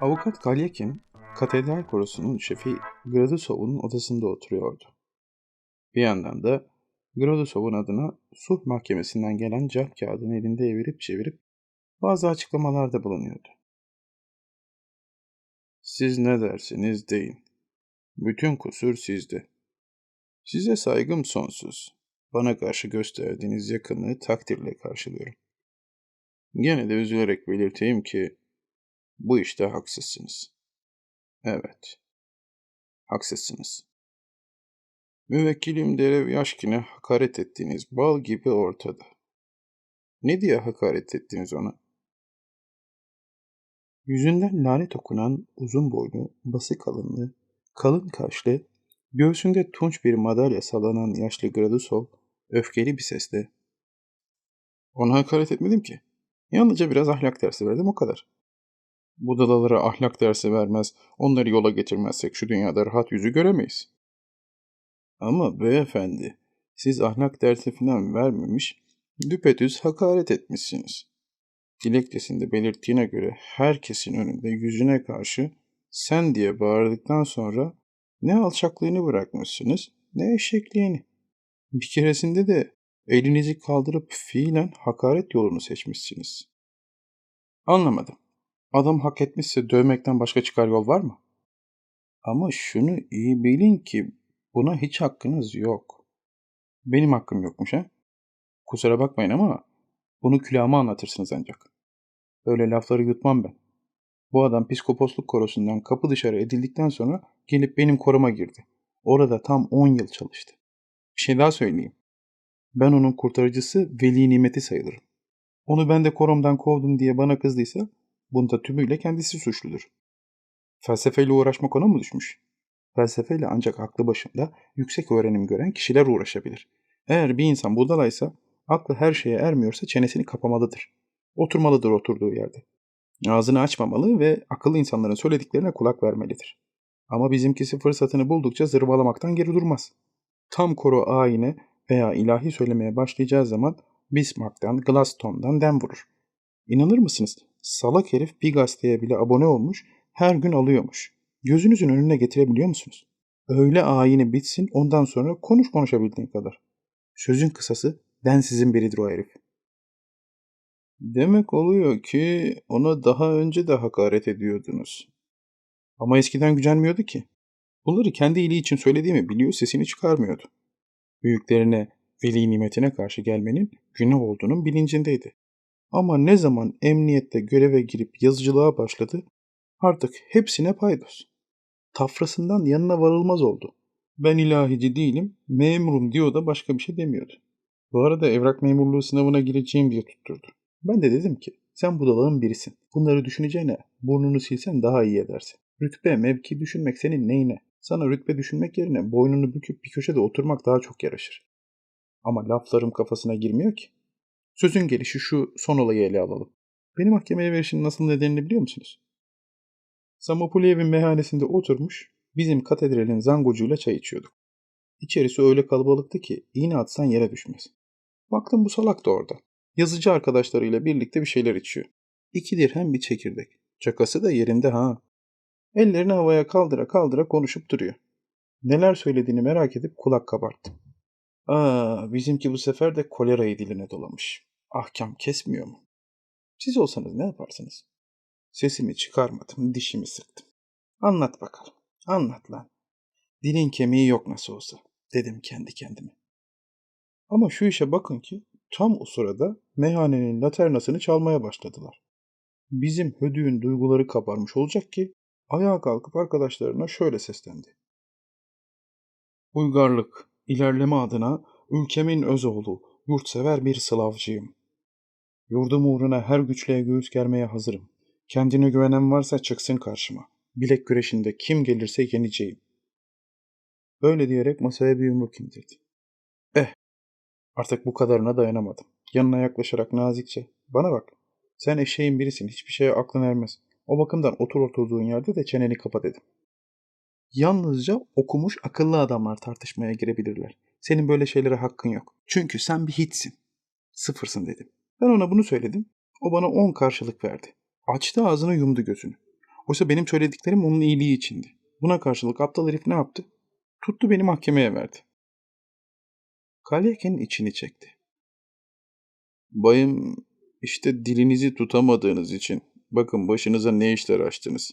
Avukat Kalyakin, katedral korosunun şefi Gradusov'un odasında oturuyordu. Bir yandan da Gradusov'un adına sulh mahkemesinden gelen cevap kağıdını elinde evirip çevirip bazı açıklamalarda bulunuyordu. Siz ne dersiniz deyin. Bütün kusur sizde. Size saygım sonsuz. Bana karşı gösterdiğiniz yakınlığı takdirle karşılıyorum. Gene de üzülerek belirteyim ki bu işte haksızsınız. Evet, haksızsınız. Müvekkilim Derev Yaşkin'e hakaret ettiğiniz bal gibi ortada. Ne diye hakaret ettiniz ona? Yüzünden lanet okunan uzun boylu, basık alınlı, kalın kaşlı, göğsünde tunç bir madalya sallanan yaşlı Gradusov öfkeli bir sesle ''Ona hakaret etmedim ki. Yalnızca biraz ahlak dersi verdim o kadar. Budalalara ahlak dersi vermez, onları yola getirmezsek şu dünyada rahat yüzü göremeyiz. Ama beyefendi, siz ahlak dersi falan vermemiş, düpedüz hakaret etmişsiniz. Dilekçesinde belirttiğine göre herkesin önünde yüzüne karşı sen diye bağırdıktan sonra ne alçaklığını bırakmışsınız ne eşekliğini. Bir keresinde de elinizi kaldırıp fiilen hakaret yolunu seçmişsiniz. Anlamadım. Adam hak etmişse dövmekten başka çıkar yol var mı? Ama şunu iyi bilin ki buna hiç hakkınız yok. Benim hakkım yokmuş ha? Kusura bakmayın ama bunu külahıma anlatırsınız ancak. Öyle lafları yutmam ben. Bu adam psikoposluk korosundan kapı dışarı edildikten sonra gelip benim koruma girdi. Orada tam 10 yıl çalıştı. Bir şey daha söyleyeyim. Ben onun kurtarıcısı veli nimeti sayılırım. Onu ben de koromdan kovdum diye bana kızdıysa bunda tümüyle kendisi suçludur. Felsefeyle uğraşmak ona mı düşmüş? Felsefeyle ancak aklı başında yüksek öğrenim gören kişiler uğraşabilir. Eğer bir insan budalaysa, aklı her şeye ermiyorsa çenesini kapamalıdır. Oturmalıdır oturduğu yerde. Ağzını açmamalı ve akıllı insanların söylediklerine kulak vermelidir. Ama bizimkisi fırsatını buldukça zırvalamaktan geri durmaz. Tam koro ayine veya ilahi söylemeye başlayacağı zaman Bismarck'tan, Glaston'dan dem vurur. İnanır mısınız? Salak herif bir gazeteye bile abone olmuş, her gün alıyormuş. Gözünüzün önüne getirebiliyor musunuz? Öyle ayini bitsin ondan sonra konuş konuşabildiğin kadar. Sözün kısası densizin biridir o herif. Demek oluyor ki ona daha önce de hakaret ediyordunuz. Ama eskiden gücenmiyordu ki. Bunları kendi iyiliği için söylediğimi biliyor sesini çıkarmıyordu. Büyüklerine, veli nimetine karşı gelmenin günah olduğunun bilincindeydi. Ama ne zaman emniyette göreve girip yazıcılığa başladı artık hepsine paydos. Tafrasından yanına varılmaz oldu. Ben ilahici değilim, memurum diyor da başka bir şey demiyordu. Bu arada evrak memurluğu sınavına gireceğim diye tutturdu. Ben de dedim ki sen budalığın birisin. Bunları düşüneceğine burnunu silsen daha iyi edersin. Rütbe, mevki düşünmek senin neyine? Sana rütbe düşünmek yerine boynunu büküp bir köşede oturmak daha çok yaraşır. Ama laflarım kafasına girmiyor ki. Sözün gelişi şu son olayı ele alalım. Beni mahkemeye verişin nasıl nedenini biliyor musunuz? Samopuliyev'in meyhanesinde oturmuş, bizim katedralin zangocuyla çay içiyorduk. İçerisi öyle kalabalıktı ki iğne atsan yere düşmez. Baktım bu salak da orada. Yazıcı arkadaşlarıyla birlikte bir şeyler içiyor. İki dirhem bir çekirdek. Çakası da yerinde ha. Ellerini havaya kaldıra kaldıra konuşup duruyor. Neler söylediğini merak edip kulak kabarttım. Aa, bizimki bu sefer de kolerayı diline dolamış. Ahkam kesmiyor mu? Siz olsanız ne yaparsınız? Sesimi çıkarmadım, dişimi sıktım. Anlat bakalım, anlat lan. Dilin kemiği yok nasıl olsa, dedim kendi kendime. Ama şu işe bakın ki tam o sırada meyhanenin laternasını çalmaya başladılar. Bizim hödüğün duyguları kabarmış olacak ki ayağa kalkıp arkadaşlarına şöyle seslendi. Uygarlık, ilerleme adına ülkemin öz oğlu, yurtsever bir Slavcıyım. Yurdum uğruna her güçlüğe göğüs germeye hazırım. Kendine güvenen varsa çıksın karşıma. Bilek güreşinde kim gelirse yeneceğim. Böyle diyerek masaya bir yumruk indirdi. Eh, artık bu kadarına dayanamadım. Yanına yaklaşarak nazikçe, bana bak, sen eşeğin birisin, hiçbir şeye aklın ermez. O bakımdan otur oturduğun yerde de çeneni kapa dedim. Yalnızca okumuş akıllı adamlar tartışmaya girebilirler. Senin böyle şeylere hakkın yok. Çünkü sen bir hiçsin. Sıfırsın dedim. Ben ona bunu söyledim. O bana on karşılık verdi. Açtı ağzını yumdu gözünü. Oysa benim söylediklerim onun iyiliği içindi. Buna karşılık aptal herif ne yaptı? Tuttu beni mahkemeye verdi. Kalyakin içini çekti. Bayım, işte dilinizi tutamadığınız için bakın başınıza ne işler açtınız.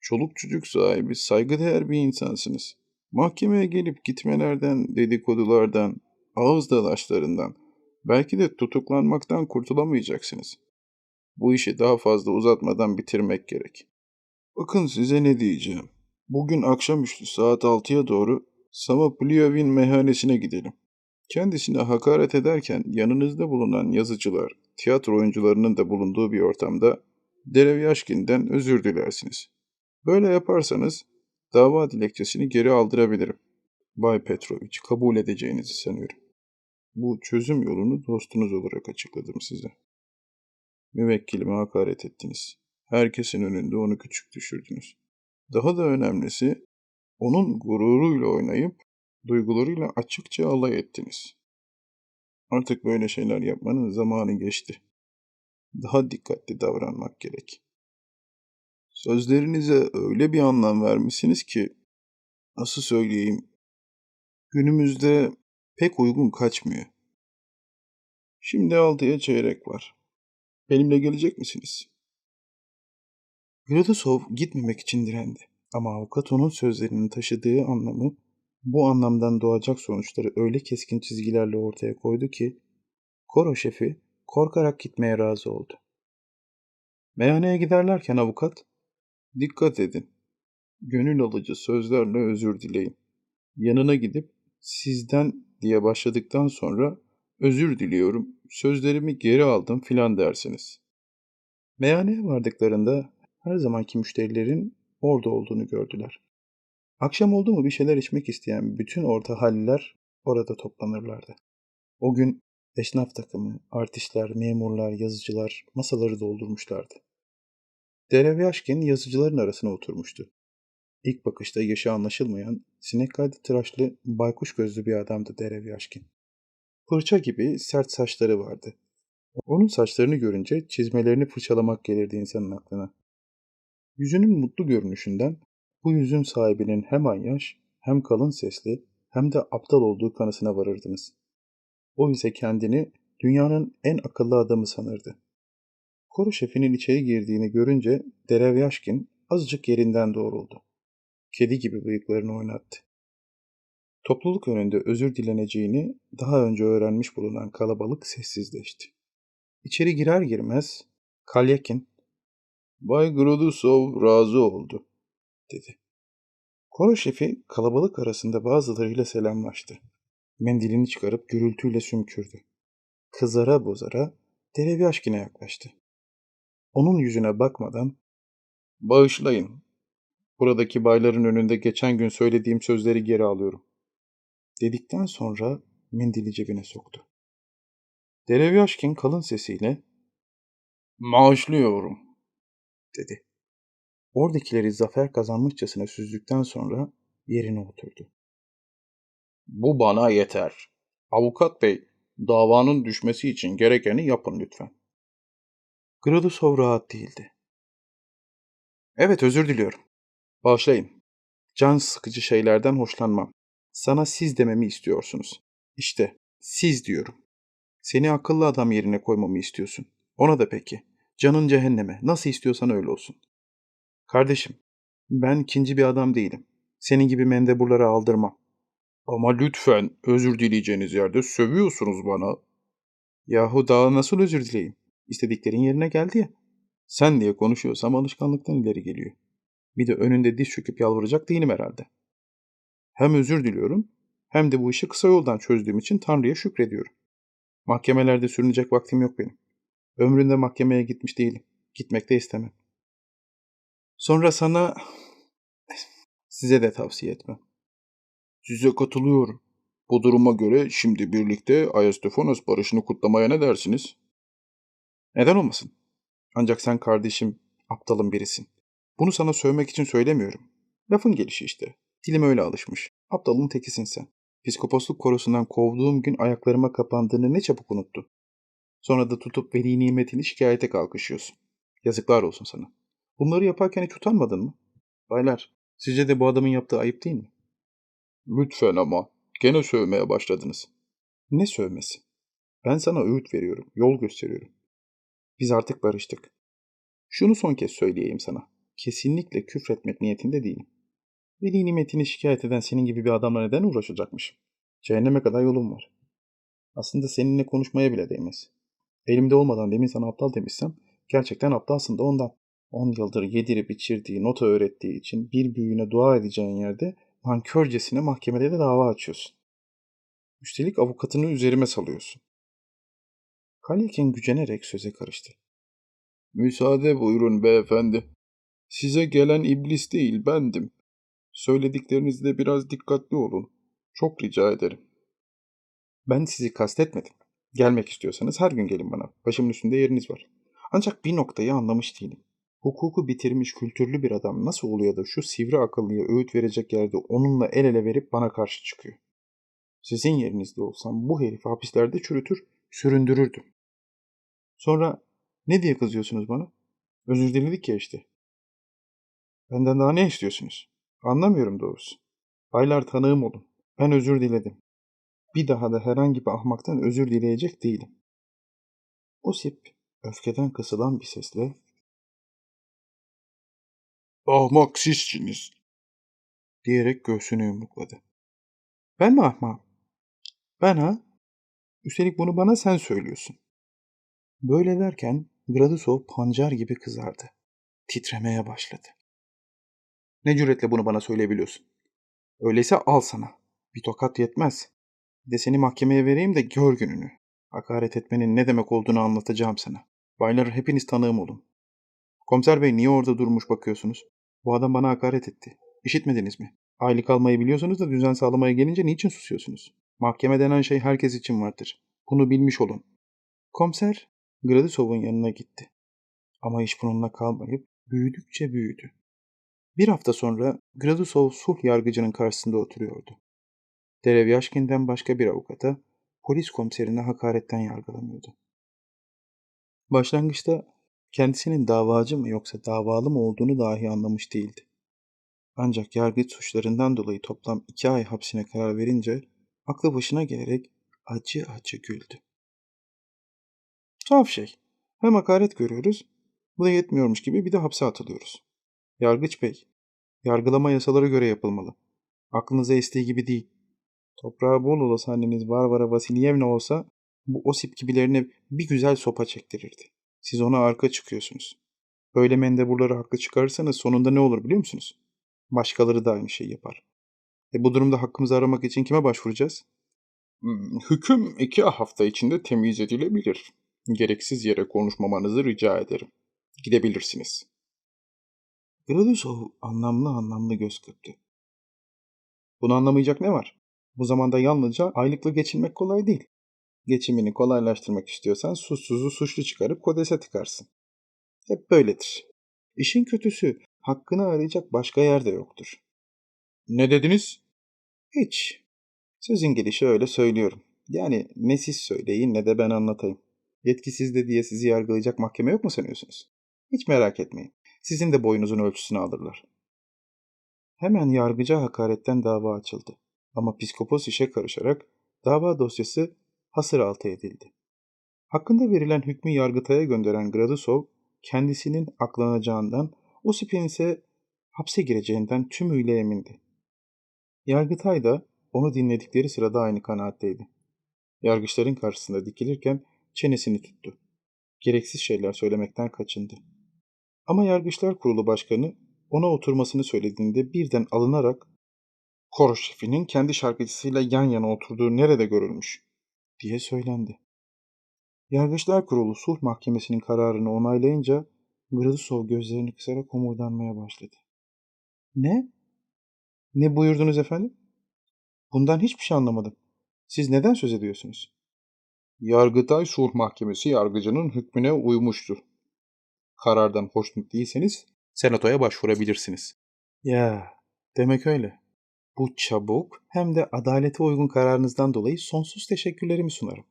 Çoluk çocuk sahibi, saygıdeğer bir insansınız. Mahkemeye gelip gitmelerden, dedikodulardan, ağız dalaşlarından, belki de tutuklanmaktan kurtulamayacaksınız. Bu işi daha fazla uzatmadan bitirmek gerek. Bakın size ne diyeceğim. Bugün akşamüstü saat 6'ya doğru Samapulyavin meyhanesine gidelim. Kendisine hakaret ederken yanınızda bulunan yazıcılar, tiyatro oyuncularının da bulunduğu bir ortamda Derevyaşkin'den özür dilersiniz. Böyle yaparsanız dava dilekçesini geri aldırabilirim. Bay Petrovic kabul edeceğinizi sanıyorum. Bu çözüm yolunu dostunuz olarak açıkladım size. Müvekkilime hakaret ettiniz. Herkesin önünde onu küçük düşürdünüz. Daha da önemlisi onun gururuyla oynayıp duygularıyla açıkça alay ettiniz. Artık böyle şeyler yapmanın zamanı geçti. Daha dikkatli davranmak gerek. Sözlerinize öyle bir anlam vermişsiniz ki nasıl söyleyeyim günümüzde pek uygun kaçmıyor. Şimdi altıya çeyrek var. Benimle gelecek misiniz? Gradusov gitmemek için direndi. Ama avukat onun sözlerinin taşıdığı anlamı, bu anlamdan doğacak sonuçları öyle keskin çizgilerle ortaya koydu ki, koro şefi korkarak gitmeye razı oldu. Meyhaneye giderlerken avukat, dikkat edin, gönül alıcı sözlerle özür dileyin. Yanına gidip sizden diye başladıktan sonra özür diliyorum, sözlerimi geri aldım filan dersiniz. Meyhaneye vardıklarında her zamanki müşterilerin orada olduğunu gördüler. Akşam oldu mu bir şeyler içmek isteyen bütün orta halliler orada toplanırlardı. O gün esnaf takımı, artistler, memurlar, yazıcılar masaları doldurmuşlardı. Derevyaşkin yazıcıların arasına oturmuştu. İlk bakışta yaşı anlaşılmayan, sinek kaydı tıraşlı, baykuş gözlü bir adamdı Derevyaşkin. Fırça gibi sert saçları vardı. Onun saçlarını görünce çizmelerini fırçalamak gelirdi insanın aklına. Yüzünün mutlu görünüşünden bu yüzün sahibinin hem ayyaş hem kalın sesli hem de aptal olduğu kanısına varırdınız. O ise kendini dünyanın en akıllı adamı sanırdı. Koro şefinin içeri girdiğini görünce Derevyaşkin azıcık yerinden doğruldu. Kedi gibi bıyıklarını oynattı. Topluluk önünde özür dileneceğini daha önce öğrenmiş bulunan kalabalık sessizleşti. İçeri girer girmez Kalyakin Bay Grodusov razı oldu, dedi. Koro şefi kalabalık arasında bazılarıyla selamlaştı. Mendilini çıkarıp gürültüyle sümkürdü. Kızara bozara Derevyaşkin'e yaklaştı. Onun yüzüne bakmadan ''Bağışlayın, buradaki bayların önünde geçen gün söylediğim sözleri geri alıyorum.'' dedikten sonra mendili cebine soktu. Derevyaşkin kalın sesiyle ''Maaşlıyorum.'' dedi. Oradakileri zafer kazanmışçasına süzdükten sonra yerine oturdu. Bu bana yeter. Avukat bey, davanın düşmesi için gerekeni yapın lütfen. Gradusov rahat değildi. Evet özür diliyorum. Bağışlayın. Can sıkıcı şeylerden hoşlanmam. Sana siz dememi istiyorsunuz. İşte siz diyorum. Seni akıllı adam yerine koymamı istiyorsun. Ona da peki. Canın cehenneme. Nasıl istiyorsan öyle olsun. Kardeşim, ben ikinci bir adam değilim. Senin gibi mendeburlara aldırmam. Ama lütfen özür dileyeceğiniz yerde sövüyorsunuz bana. Yahu daha nasıl özür dileyim? İstediklerin yerine geldi ya. Sen diye konuşuyorsam alışkanlıktan ileri geliyor. Bir de önünde diz çöküp yalvaracak değilim herhalde. Hem özür diliyorum hem de bu işi kısa yoldan çözdüğüm için Tanrı'ya şükrediyorum. Mahkemelerde sürünecek vaktim yok benim. Ömründe mahkemeye gitmiş değilim. Gitmek de istemem. Sonra sana size de tavsiye etmem. Size katılıyorum. Bu duruma göre şimdi birlikte Ayastefanos barışını kutlamaya ne dersiniz? Neden olmasın? Ancak sen kardeşim aptalın birisin. Bunu sana sövmek için söylemiyorum. Lafın gelişi işte. Dilim öyle alışmış. Aptalın tekisin sen. Piskoposluk korosundan kovduğum gün ayaklarıma kapandığını ne çabuk unuttun. Sonra da tutup veli nimetini şikayete kalkışıyorsun. Yazıklar olsun sana. Bunları yaparken hiç utanmadın mı? Baylar, sizce de bu adamın yaptığı ayıp değil mi? Lütfen ama. Gene sövmeye başladınız. Ne sövmesi? Ben sana öğüt veriyorum, yol gösteriyorum. Biz artık barıştık. Şunu son kez söyleyeyim sana. Kesinlikle küfretmek niyetinde değilim. Veli nimetini şikayet eden senin gibi bir adamla neden uğraşacakmışım? Cehenneme kadar yolum var. Aslında seninle konuşmaya bile değmez. Elimde olmadan demin sana aptal demişsem, gerçekten aptalsın da ondan. On yıldır yedirip içirdiği, nota öğrettiği için bir büyüğüne dua edeceğin yerde nankörcesine mahkemede de dava açıyorsun. Üstelik avukatını üzerime salıyorsun. Kalyekin gücenerek söze karıştı. Müsaade buyurun beyefendi. Size gelen iblis değil bendim. Söylediklerinizde biraz dikkatli olun. Çok rica ederim. Ben sizi kastetmedim. Gelmek istiyorsanız her gün gelin bana. Başımın üstünde yeriniz var. Ancak bir noktayı anlamış değilim. Hukuku bitirmiş kültürlü bir adam nasıl oluyor da şu sivri akıllıya öğüt verecek yerde onunla el ele verip bana karşı çıkıyor? Sizin yerinizde olsam bu herifi hapislerde çürütür, süründürürdüm. Sonra ne diye kızıyorsunuz bana? Özür diledik ya işte. Benden daha ne istiyorsunuz? Anlamıyorum doğrusu. Baylar tanığım olun. Ben özür diledim. Bir daha da herhangi bir ahmaktan özür dileyecek değilim. Osip öfkeden kısılan bir sesle Ahmak sizsiniz diyerek göğsünü yumrukladı. Ben mi ahmağım? Ben ha? Üstelik bunu bana sen söylüyorsun. Böyle derken Gradusov pancar gibi kızardı. Titremeye başladı. Ne cüretle bunu bana söyleyebiliyorsun? Öyleyse al sana. Bir tokat yetmez. Bir de seni mahkemeye vereyim de gör gününü. Hakaret etmenin ne demek olduğunu anlatacağım sana. Baylar hepiniz tanığım olun. Komiser bey niye orada durmuş bakıyorsunuz? Bu adam bana hakaret etti. İşitmediniz mi? Aylık almayı biliyorsanız da düzen sağlamaya gelince niçin susuyorsunuz? Mahkeme denen şey herkes için vardır. Bunu bilmiş olun. Komiser Gradisov'un yanına gitti. Ama iş bununla kalmayıp büyüdükçe büyüdü. Bir hafta sonra Gradusov sulh yargıcının karşısında oturuyordu. Derevyaşkin'den başka bir avukata polis komiserine hakaretten yargılanıyordu. Başlangıçta kendisinin davacı mı yoksa davalı mı olduğunu dahi anlamış değildi. Ancak yargıç suçlarından dolayı toplam iki ay hapsine karar verince aklı başına gelerek acı acı güldü. Tuhaf şey. Hem hakaret görüyoruz, bu da yetmiyormuş gibi bir de hapse atılıyoruz. Yargıç bey, yargılama yasalara göre yapılmalı. Aklınıza estiği gibi değil. Toprağı bol olası anneniz Varvara Vasilyevna olsa bu Osip gibilerine bir güzel sopa çektirirdi. Siz ona arka çıkıyorsunuz. Böyle mendeburları haklı çıkarırsanız sonunda ne olur biliyor musunuz? Başkaları da aynı şeyi yapar. E bu durumda hakkımızı aramak için kime başvuracağız? Hmm, hüküm iki hafta içinde temiz edilebilir. Gereksiz yere konuşmamanızı rica ederim. Gidebilirsiniz. Gradusov anlamlı anlamlı göz kırptı. Bunu anlamayacak ne var? Bu zamanda yalnızca aylıkla geçinmek kolay değil. Geçimini kolaylaştırmak istiyorsan suçsuzu suçlu çıkarıp kodese tıkarsın. Hep böyledir. İşin kötüsü hakkını arayacak başka yerde yoktur. Ne dediniz? Hiç. Sözün gelişi öyle söylüyorum. Yani ne siz söyleyin ne de ben anlatayım. Yetkisiz de diye sizi yargılayacak mahkeme yok mu sanıyorsunuz? Hiç merak etmeyin. Sizin de boyunuzun ölçüsünü alırlar. Hemen yargıca hakaretten dava açıldı. Ama psikopos işe karışarak dava dosyası hasır altı edildi. Hakkında verilen hükmü yargıtaya gönderen Gradusov, kendisinin aklanacağından, Osip'in ise hapse gireceğinden tümüyle emindi. Yargıtay da onu dinledikleri sırada aynı kanaatteydi. Yargıçların karşısında dikilirken çenesini tuttu. Gereksiz şeyler söylemekten kaçındı. Ama Yargıçlar Kurulu Başkanı ona oturmasını söylediğinde birden alınarak koro şefinin kendi şarkıcısıyla yan yana oturduğu nerede görülmüş diye söylendi. Yargıçlar Kurulu Sulh Mahkemesi'nin kararını onaylayınca Gradusov gözlerini kısarak homurdanmaya başladı. Ne? Ne buyurdunuz efendim? Bundan hiçbir şey anlamadım. Siz neden söz ediyorsunuz? Yargıtay Sulh Mahkemesi yargıcının hükmüne uymuştur. Karardan hoşnut değilseniz senatoya başvurabilirsiniz. Ya, demek öyle. Bu çabuk hem de adalete uygun kararınızdan dolayı sonsuz teşekkürlerimi sunarım.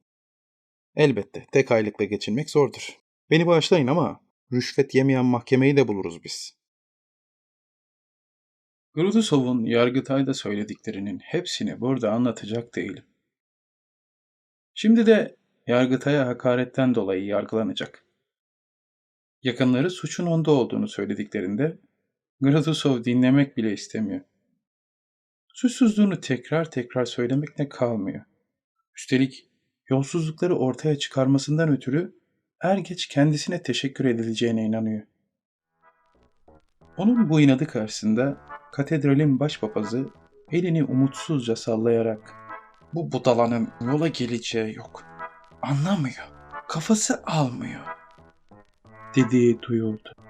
Elbette tek aylıkla geçinmek zordur. Beni bağışlayın ama rüşvet yemeyen mahkemeyi de buluruz biz. Grudusov'un Yargıtay'da söylediklerinin hepsini burada anlatacak değilim. Şimdi de Yargıtay'a hakaretten dolayı yargılanacak. Yakınları suçun onda olduğunu söylediklerinde Gradusov dinlemek bile istemiyor. Suçsuzluğunu tekrar tekrar söylemekle kalmıyor. Üstelik yolsuzlukları ortaya çıkarmasından ötürü er geç kendisine teşekkür edileceğine inanıyor. Onun bu inadı karşısında katedralin başpapazı elini umutsuzca sallayarak bu budalanın yola geleceği yok. Anlamıyor. Kafası almıyor. Dediği duyuldu.